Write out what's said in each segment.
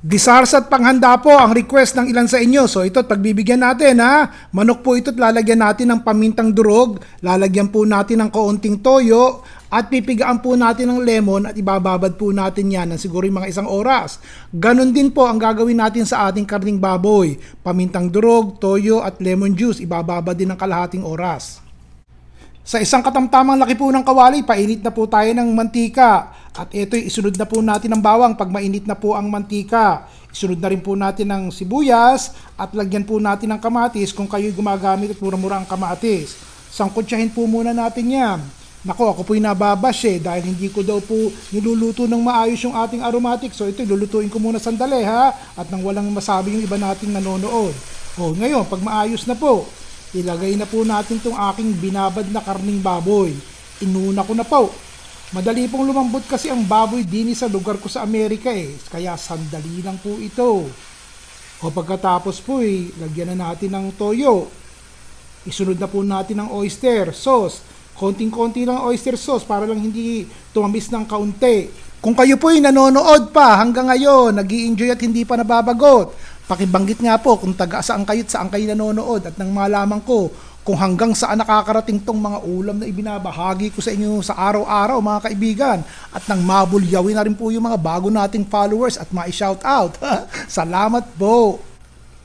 Disars at panghanda po ang request ng ilan sa inyo. So ito, pagbibigyan natin ha. Manok po ito lalagyan natin ng pamintang durog. Lalagyan po natin ng kaunting toyo. At pipigaan po natin ng lemon at ibababad po natin yan ng siguro yung mga isang oras. Ganon din po ang gagawin natin sa ating karning baboy. Pamintang durog, toyo at lemon juice. Ibababad din ng kalahating oras. Sa isang katamtamang laki po ng kawali, painit na po tayo ng mantika. At ito, isunod na po natin ng bawang pag mainit na po ang mantika. Isunod na rin po natin ng sibuyas at lagyan po natin ng kamatis kung kayo gumagamit at mura-mura ang kamatis. Sangkutsahin po muna natin yan. Nako, ako po'y nababash eh dahil hindi ko daw po niluluto ng maayos yung ating aromatic. So ito, lulutuin ko muna sandali ha at nang walang masabi yung iba nating nanonood. O, ngayon, pag maayos na po, Ilagay na po natin itong aking binabad na karning baboy. Inuna ko na po. Madali pong lumambot kasi ang baboy din sa lugar ko sa Amerika eh. Kaya sandali lang po ito. O pagkatapos po eh, lagyan na natin ng toyo. Isunod na po natin ng oyster sauce. Konting-konti lang oyster sauce para lang hindi tumamis ng kaunti. Kung kayo po ay nanonood pa hanggang ngayon, nag enjoy at hindi pa nababagot, Pakibanggit nga po kung taga saan kayo saan kayo nanonood at nang malaman ko kung hanggang saan nakakarating tong mga ulam na ibinabahagi ko sa inyo sa araw-araw mga kaibigan at nang mabulyawin na rin po yung mga bago nating followers at ma-shout out. Salamat po!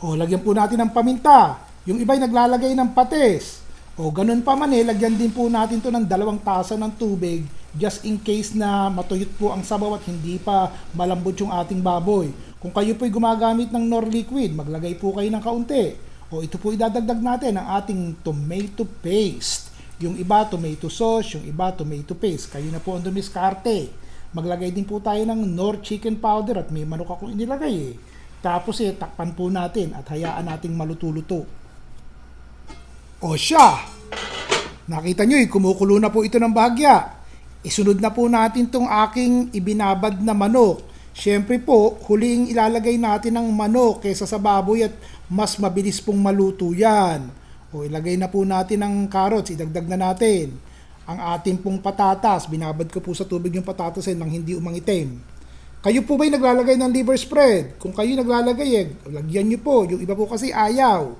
O, lagyan po natin ng paminta. Yung iba'y naglalagay ng patis. O, ganun pa man eh, lagyan din po natin to ng dalawang tasa ng tubig just in case na matuyot po ang sabaw at hindi pa malambot yung ating baboy. Kung kayo po'y gumagamit ng nor liquid, maglagay po kayo ng kaunti. O ito po idadagdag natin ang ating tomato paste. Yung iba tomato sauce, yung iba tomato paste. Kayo na po ang dumiskarte. Maglagay din po tayo ng nor chicken powder at may manok akong inilagay eh. Tapos eh, takpan po natin at hayaan nating maluto-luto. O siya! Nakita nyo eh, kumukulo na po ito ng bahagya. Isunod na po natin tong aking ibinabad na manok. Siyempre po, huling ilalagay natin ng manok kaysa sa baboy at mas mabilis pong maluto yan. O ilagay na po natin ng carrots, idagdag na natin. Ang ating pong patatas, binabad ko po sa tubig yung patatas eh, nang hindi umangitim. Kayo po ba'y naglalagay ng liver spread? Kung kayo naglalagay eh, lagyan nyo po. Yung iba po kasi ayaw.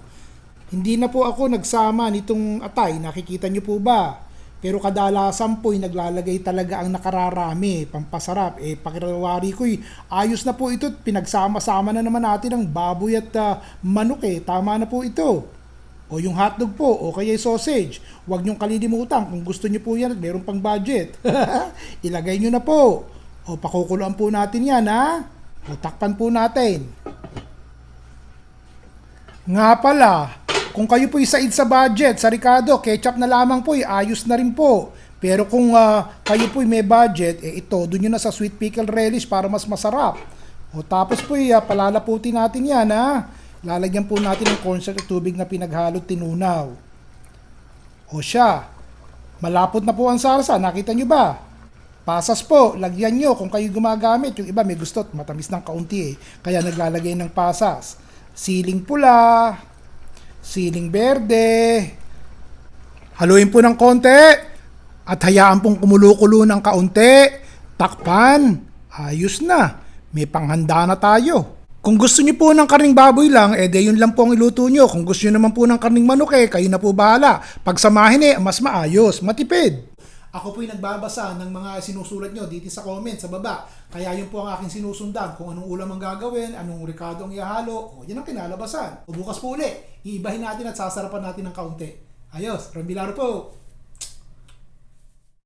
Hindi na po ako nagsama nitong atay, nakikita nyo po ba? Pero kadalasan po naglalagay talaga ang nakararami, pampasarap. Eh, pakirawari ko ayos na po ito. Pinagsama-sama na naman natin ang baboy at ah, manok eh. Tama na po ito. O yung hotdog po, o kaya sausage. Huwag niyong kalilimutan kung gusto niyo po yan at meron pang budget. Ilagay niyo na po. O pakukuluan po natin yan ha. O po natin. Nga pala, kung kayo po isa sa budget, sa Ricardo, ketchup na lamang po, ayos na rin po. Pero kung ah, kayo po may budget, eh ito, doon nyo na sa sweet pickle relish para mas masarap. O tapos po, uh, palalaputin natin yan ha. Lalagyan po natin ng cornstarch at tubig na pinaghalot tinunaw. O siya, malapot na po ang sarsa, nakita nyo ba? Pasas po, lagyan nyo kung kayo gumagamit. Yung iba may gusto, matamis ng kaunti eh. Kaya naglalagay ng pasas. Siling pula, siling berde. Haluin po ng konti at hayaan pong kumulo-kulo ng kaunti. Takpan. Ayos na. May panghanda na tayo. Kung gusto niyo po ng karning baboy lang, eh de yun lang po ang iluto niyo. Kung gusto niyo naman po ng karning manok, eh kayo na po bahala. Pagsamahin eh, mas maayos, matipid. Ako po'y nagbabasa ng mga sinusulat nyo dito sa comment sa baba. Kaya yun po ang aking sinusundan. Kung anong ulam ang gagawin, anong ricado ang ihalo, o yan ang kinalabasan. O bukas po uli, iibahin natin at sasarapan natin ng kaunti. Ayos, Rambilaro po.